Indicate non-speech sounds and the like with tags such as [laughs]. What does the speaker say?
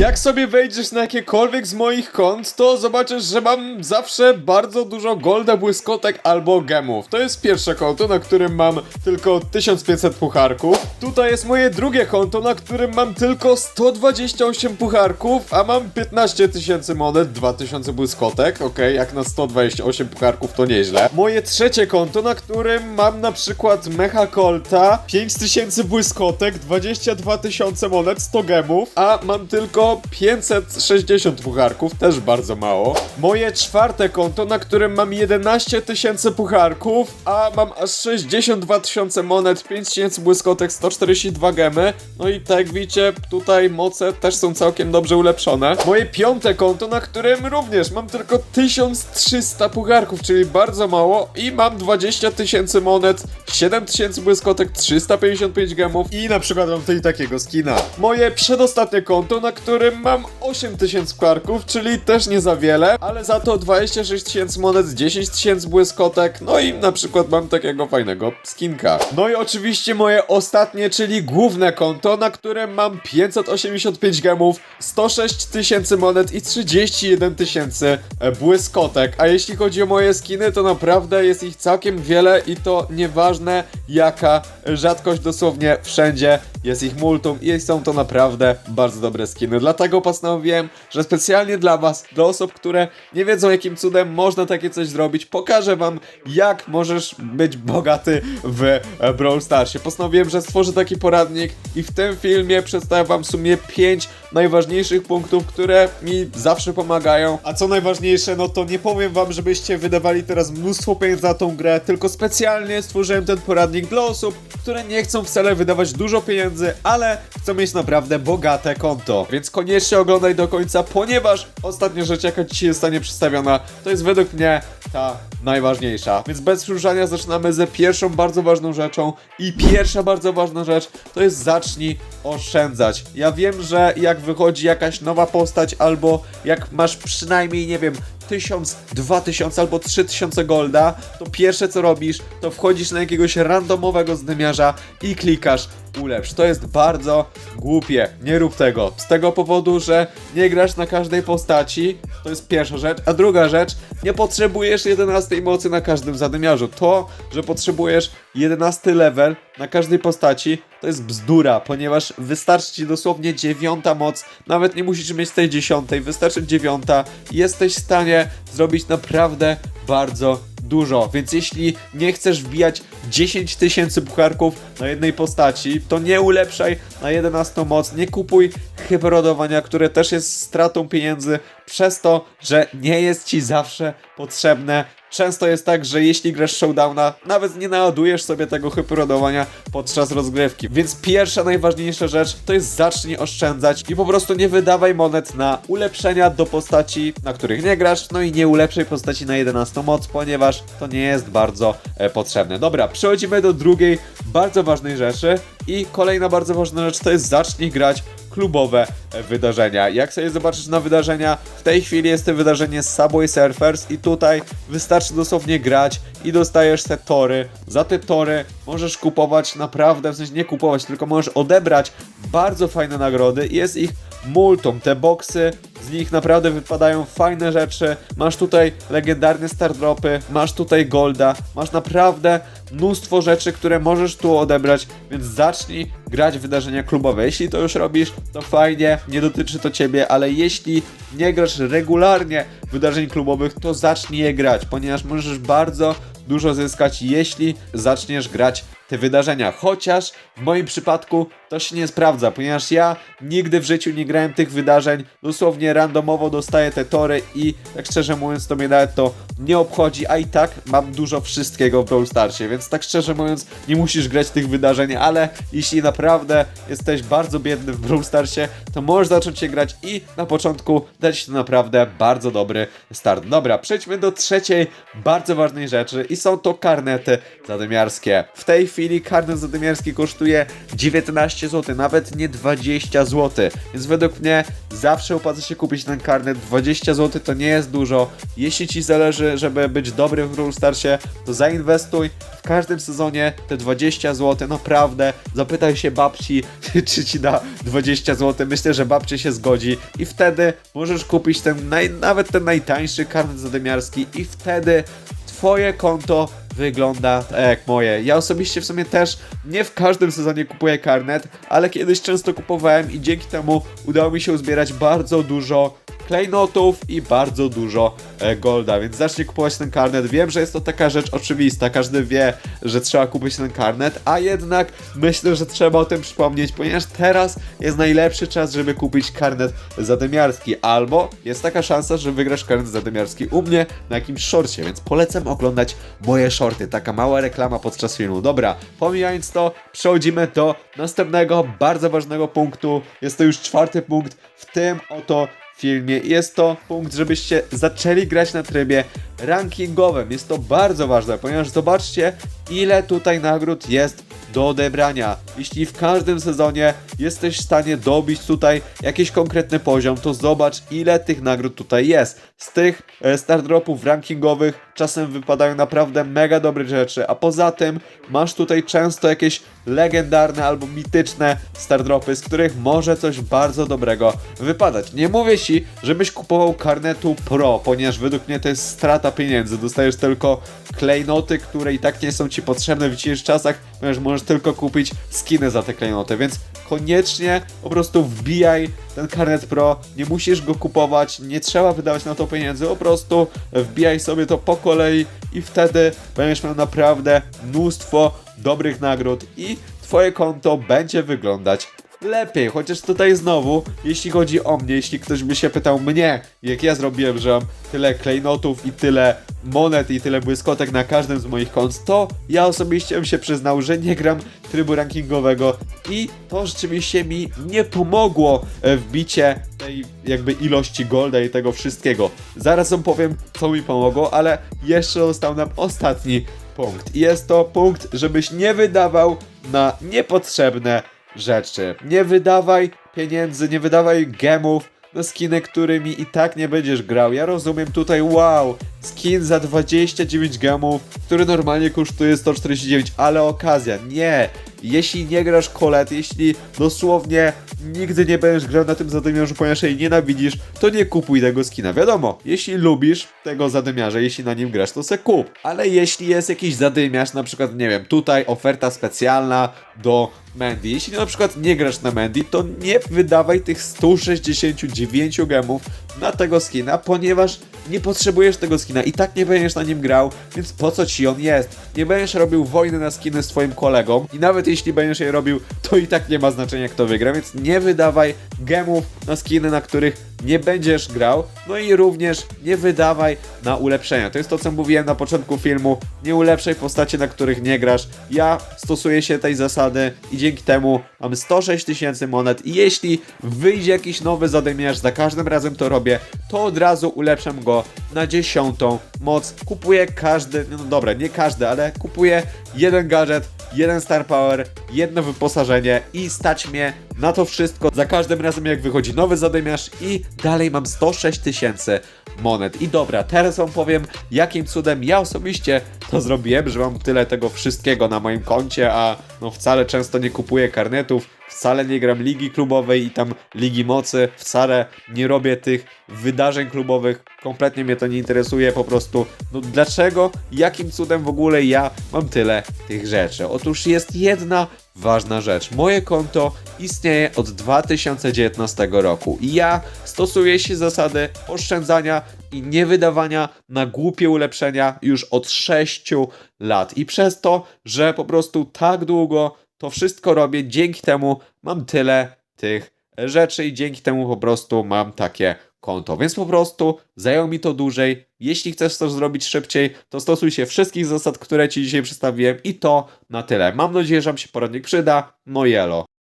Jak sobie wejdziesz na jakiekolwiek z moich kont, to zobaczysz, że mam zawsze bardzo dużo golda, błyskotek albo gemów. To jest pierwsze konto, na którym mam tylko 1500 pucharków. Tutaj jest moje drugie konto, na którym mam tylko 128 pucharków, a mam 15 tysięcy monet, 2000 błyskotek. Okej, jak na 128 pucharków to nieźle. Moje trzecie konto, na którym mam na przykład Mecha Colta, 5000 błyskotek, 22 tysiące monet, 100 gemów, a mam tylko 560 pucharków, też bardzo mało. Moje czwarte konto, na którym mam 11 tysięcy pucharków, a mam aż 62 tysiące monet, 5000 błyskotek, 142 gemy. No i tak jak widzicie, tutaj moce też są całkiem dobrze ulepszone. Moje piąte konto, na którym również mam tylko 1300 pucharków, czyli bardzo mało i mam 20 tysięcy monet, 7 tysięcy błyskotek, 355 gemów i na przykład mam tutaj takiego skina. Moje przedostatnie konto, na którym mam 8000 pucharków, czyli też nie za wiele, ale za to 26 tysięcy monet, 10 tysięcy błyskotek, no i na przykład mam takiego fajnego skinka. No i oczywiście moje ostatnie, czyli główne konto, na którym mam 585 gemów, 106 tysięcy monet i 31 tysięcy e, błyskotek. A jeśli chodzi o moje skiny, to naprawdę jest ich całkiem wiele i to nieważne jaka rzadkość dosłownie wszędzie jest ich multum i są to naprawdę bardzo dobre skiny. Dlatego postanowiłem, że specjalnie dla was, dla osób, które nie wiedzą jakim cudem można takie coś zrobić, pokażę wam jak możesz być bogaty w Brawl Starsie. Postanowiłem, że stworzę taki poradnik i w tym filmie przedstawię wam w sumie 5 najważniejszych punktów, które mi zawsze pomagają. A co najważniejsze, no to nie powiem wam, żebyście wydawali teraz mnóstwo pieniędzy na tą grę, tylko specjalnie stworzyłem ten poradnik dla osób, które nie chcą wcale wydawać dużo pieniędzy, ale chcą mieć naprawdę bogate konto. Więc koniecznie oglądaj do końca, ponieważ ostatnia rzecz, jaka ci się stanie przedstawiona, to jest według mnie ta najważniejsza. Więc bez przedłużania zaczynamy ze pierwszą bardzo ważną rzeczą i pierwsza bardzo ważna rzecz to jest zacznij oszczędzać. Ja wiem, że jak wychodzi jakaś nowa postać albo jak masz przynajmniej, nie wiem, 1000, 2000 albo 3000 golda, to pierwsze co robisz, to wchodzisz na jakiegoś randomowego zdymiarza i klikasz ulepsz. To jest bardzo głupie. Nie rób tego. Z tego powodu, że nie grasz na każdej postaci. To jest pierwsza rzecz. A druga rzecz, nie potrzebujesz 11 mocy na każdym zadymiarzu. To, że potrzebujesz 11 level na każdej postaci, to jest bzdura, ponieważ wystarczy ci dosłownie dziewiąta moc. Nawet nie musisz mieć tej dziesiątej, wystarczy dziewiąta. Jesteś w stanie zrobić naprawdę bardzo dużo, więc jeśli nie chcesz wbijać 10 tysięcy pucharków na jednej postaci, to nie ulepszaj na 11 moc, nie kupuj hyperodowania, które też jest stratą pieniędzy przez to, że nie jest ci zawsze potrzebne. Często jest tak, że jeśli grasz showdowna, nawet nie naładujesz sobie tego hyperodowania podczas rozgrywki. Więc pierwsza, najważniejsza rzecz to jest zacznij oszczędzać i po prostu nie wydawaj monet na ulepszenia do postaci, na których nie grasz, no i nie ulepszaj postaci na 11 moc, ponieważ to nie jest bardzo e, potrzebne. Dobra, przechodzimy do drugiej bardzo ważnej rzeczy i kolejna bardzo ważna rzecz to jest zacznij grać klubowe e, wydarzenia. Jak sobie zobaczysz na wydarzenia, w tej chwili jest to wydarzenie Subway Surfers i tutaj wystarczy dosłownie grać i dostajesz te tory. Za te tory możesz kupować naprawdę, w sensie nie kupować, tylko możesz odebrać bardzo fajne nagrody jest ich multum. Te boksy, z nich naprawdę wypadają fajne rzeczy. Masz tutaj legendarne stardropy, masz tutaj golda, masz naprawdę mnóstwo rzeczy, które możesz tu odebrać, więc zacznij grać w wydarzenia klubowe. Jeśli to już robisz, to fajnie, nie dotyczy to ciebie, ale jeśli nie grasz regularnie wydarzeń klubowych, to zacznij je grać, ponieważ możesz bardzo dużo zyskać, jeśli zaczniesz grać te wydarzenia. Chociaż w moim przypadku to się nie sprawdza, ponieważ ja nigdy w życiu nie grałem tych wydarzeń. Dosłownie randomowo dostaję te tory i tak szczerze mówiąc to mnie nawet to nie obchodzi, a i tak mam dużo wszystkiego w Brawl Starsie, więc tak szczerze mówiąc nie musisz grać tych wydarzeń, ale jeśli naprawdę jesteś bardzo biedny w Brawl Starsie, to możesz zacząć się grać i na początku dać to naprawdę bardzo dobry start. Dobra, przejdźmy do trzeciej bardzo ważnej rzeczy i są to karnety zadymiarskie. W tej chwili karnet zadymiarski kosztuje 19 zł, nawet nie 20 zł. Więc według mnie zawsze opłaca się kupić ten karnet. 20 zł to nie jest dużo. Jeśli ci zależy, żeby być dobry w Brawl Starsie, to zainwestuj w każdym sezonie te 20 zł. Naprawdę, zapytaj się babci, [laughs] czy ci da 20 zł. Myślę, że babcia się zgodzi i wtedy możesz kupić ten naj, nawet ten najtańszy karnet zadymiarski i wtedy twoje konto wygląda tak jak moje. Ja osobiście w sumie też nie w każdym sezonie kupuję karnet, ale kiedyś często kupowałem i dzięki temu udało mi się uzbierać bardzo dużo klejnotów i bardzo dużo e, golda, więc zacznij kupować ten karnet. Wiem, że jest to taka rzecz oczywista, każdy wie, że trzeba kupić ten karnet, a jednak myślę, że trzeba o tym przypomnieć, ponieważ teraz jest najlepszy czas, żeby kupić karnet zadymiarski, albo jest taka szansa, że wygrasz karnet zadymiarski u mnie na jakimś shorcie, więc polecam oglądać moje shorty. Taka mała reklama podczas filmu. Dobra, pomijając to, przechodzimy do następnego, bardzo ważnego punktu. Jest to już czwarty punkt w tym oto filmie. Jest to punkt, żebyście zaczęli grać na trybie rankingowym. Jest to bardzo ważne, ponieważ zobaczcie, ile tutaj nagród jest do odebrania. Jeśli w każdym sezonie jesteś w stanie dobić tutaj jakiś konkretny poziom, to zobacz, ile tych nagród tutaj jest. Z tych e, star dropów rankingowych czasem wypadają naprawdę mega dobre rzeczy, a poza tym masz tutaj często jakieś legendarne albo mityczne star dropy, z których może coś bardzo dobrego wypadać. Nie mówię ci, żebyś kupował karnetu pro, ponieważ według mnie to jest strata pieniędzy. Dostajesz tylko klejnoty, które i tak nie są ci potrzebne w dzisiejszych czasach, ponieważ możesz tylko kupić skiny za te klejnoty, więc koniecznie po prostu wbijaj ten karnet pro, nie musisz go kupować, nie trzeba wydawać na to pieniędzy, po prostu wbijaj sobie to po kolei i wtedy będziesz miał naprawdę mnóstwo dobrych nagród i twoje konto będzie wyglądać lepiej, chociaż tutaj znowu, jeśli chodzi o mnie, jeśli ktoś by się pytał mnie, jak ja zrobiłem, że mam tyle klejnotów i tyle monet i tyle błyskotek na każdym z moich kont, to ja osobiście bym się przyznał, że nie gram trybu rankingowego i to rzeczywiście mi nie pomogło e, w bicie tej jakby ilości golda i tego wszystkiego. Zaraz wam powiem, co mi pomogło, ale jeszcze został nam ostatni punkt. I jest to punkt, żebyś nie wydawał na niepotrzebne rzeczy. Nie wydawaj pieniędzy, nie wydawaj gemów na skiny, którymi i tak nie będziesz grał. Ja rozumiem tutaj, wow, skin za 29 gemów, który normalnie kosztuje 149, ale okazja, nie. Jeśli nie grasz kolet, jeśli dosłownie nigdy nie będziesz grał na tym zadymiarzu, ponieważ jej nienawidzisz, to nie kupuj tego skina. Wiadomo, jeśli lubisz tego zadymiarza, jeśli na nim grasz, to se kup. Ale jeśli jest jakiś zadymiarz, na przykład, nie wiem, tutaj oferta specjalna do Mandy. Jeśli na przykład nie grasz na Mandy, to nie wydawaj tych 169 gemów na tego skina, ponieważ nie potrzebujesz tego skina i tak nie będziesz na nim grał, więc po co ci on jest? Nie będziesz robił wojny na skiny z twoim kolegą i nawet jeśli będziesz je robił, to i tak nie ma znaczenia kto wygra, więc nie wydawaj gemów na skiny, na których nie będziesz grał, no i również nie wydawaj na ulepszenia. To jest to, co mówiłem na początku filmu. Nie ulepszaj postaci, na których nie grasz. Ja stosuję się tej zasady i dzięki temu mam 106 tysięcy monet i jeśli wyjdzie jakiś nowy zadymiarz, za każdym razem to robię, to od razu ulepszam go na dziesiątą moc. Kupuję każdy, no dobra, nie każdy, ale kupuję jeden gadżet, jeden star power, jedno wyposażenie i stać mnie na to wszystko za każdym razem jak wychodzi nowy zadymiarz i dalej mam 106 tysięcy monet. I dobra, teraz wam powiem jakim cudem ja osobiście to zrobiłem, że mam tyle tego wszystkiego na moim koncie, a no wcale często nie kupuję karnetów, wcale nie gram ligi klubowej i tam ligi mocy, wcale nie robię tych wydarzeń klubowych, kompletnie mnie to nie interesuje, po prostu no dlaczego, jakim cudem w ogóle ja mam tyle tych rzeczy? Otóż jest jedna ważna rzecz. Moje konto istnieje od 2019 roku i ja stosuję się zasady oszczędzania i nie wydawania na głupie ulepszenia już od 6 lat. I przez to, że po prostu tak długo to wszystko robię, dzięki temu mam tyle tych rzeczy i dzięki temu po prostu mam takie konto. Więc po prostu zajęło mi to dłużej. Jeśli chcesz to zrobić szybciej, to stosuj się wszystkich zasad, które Ci dzisiaj przedstawiłem i to na tyle. Mam nadzieję, że Wam się poradnik przyda. No jelo.